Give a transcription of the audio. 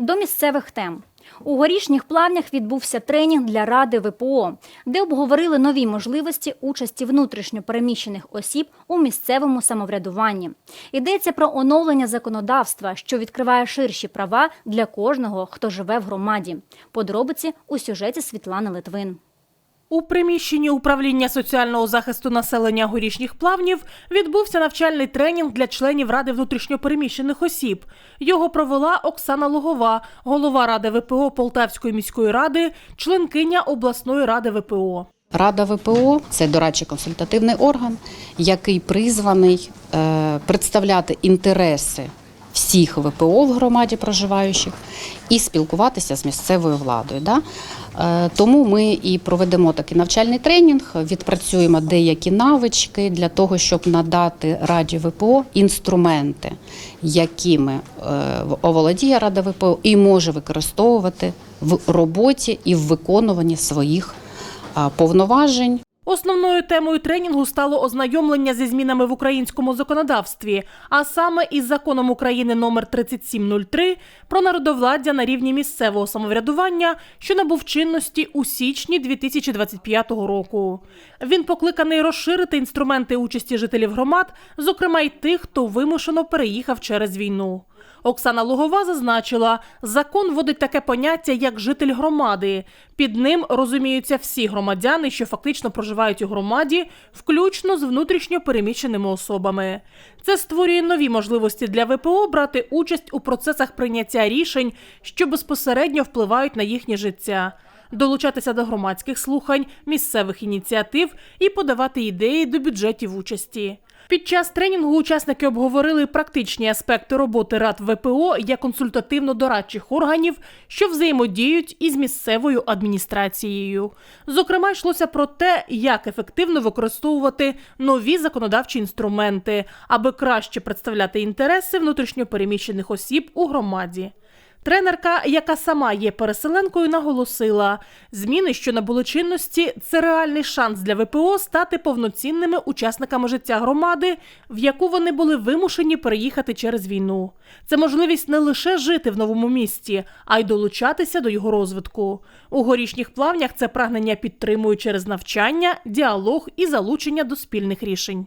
До місцевих тем. У горішніх плавнях відбувся тренінг для Ради ВПО, де обговорили нові можливості участі внутрішньо переміщених осіб у місцевому самоврядуванні. Йдеться про оновлення законодавства, що відкриває ширші права для кожного, хто живе в громаді. Подробиці у сюжеті Світлани Литвин. У приміщенні управління соціального захисту населення горішніх плавнів відбувся навчальний тренінг для членів Ради внутрішньопереміщених осіб. Його провела Оксана Логова, голова Ради ВПО Полтавської міської ради, членкиня обласної ради ВПО. Рада ВПО це дорадчий консультативний орган, який призваний е, представляти інтереси всіх ВПО в громаді проживаючих і спілкуватися з місцевою владою. Да? Е, Тому ми і проведемо такий навчальний тренінг, відпрацюємо деякі навички для того, щоб надати Раді ВПО інструменти, якими е, оволодіє Рада ВПО і може використовувати в роботі і в виконуванні своїх повноважень. Основною темою тренінгу стало ознайомлення зі змінами в українському законодавстві, а саме із законом України номер 3703 про народовладдя на рівні місцевого самоврядування, що набув чинності у січні 2025 року. Він покликаний розширити інструменти участі жителів громад, зокрема й тих, хто вимушено переїхав через війну. Оксана Лугова зазначила, закон вводить таке поняття, як житель громади. Під ним розуміються всі громадяни, що фактично проживають у громаді, включно з внутрішньо переміщеними особами. Це створює нові можливості для ВПО брати участь у процесах прийняття рішень, що безпосередньо впливають на їхнє життя. Долучатися до громадських слухань, місцевих ініціатив і подавати ідеї до бюджетів участі. Під час тренінгу учасники обговорили практичні аспекти роботи рад ВПО як консультативно-дорадчих органів, що взаємодіють із місцевою адміністрацією. Зокрема, йшлося про те, як ефективно використовувати нові законодавчі інструменти, аби краще представляти інтереси внутрішньопереміщених осіб у громаді. Тренерка, яка сама є переселенкою, наголосила, зміни, що набули чинності, це реальний шанс для ВПО стати повноцінними учасниками життя громади, в яку вони були вимушені переїхати через війну. Це можливість не лише жити в новому місті, а й долучатися до його розвитку. У горішніх плавнях це прагнення підтримують через навчання, діалог і залучення до спільних рішень.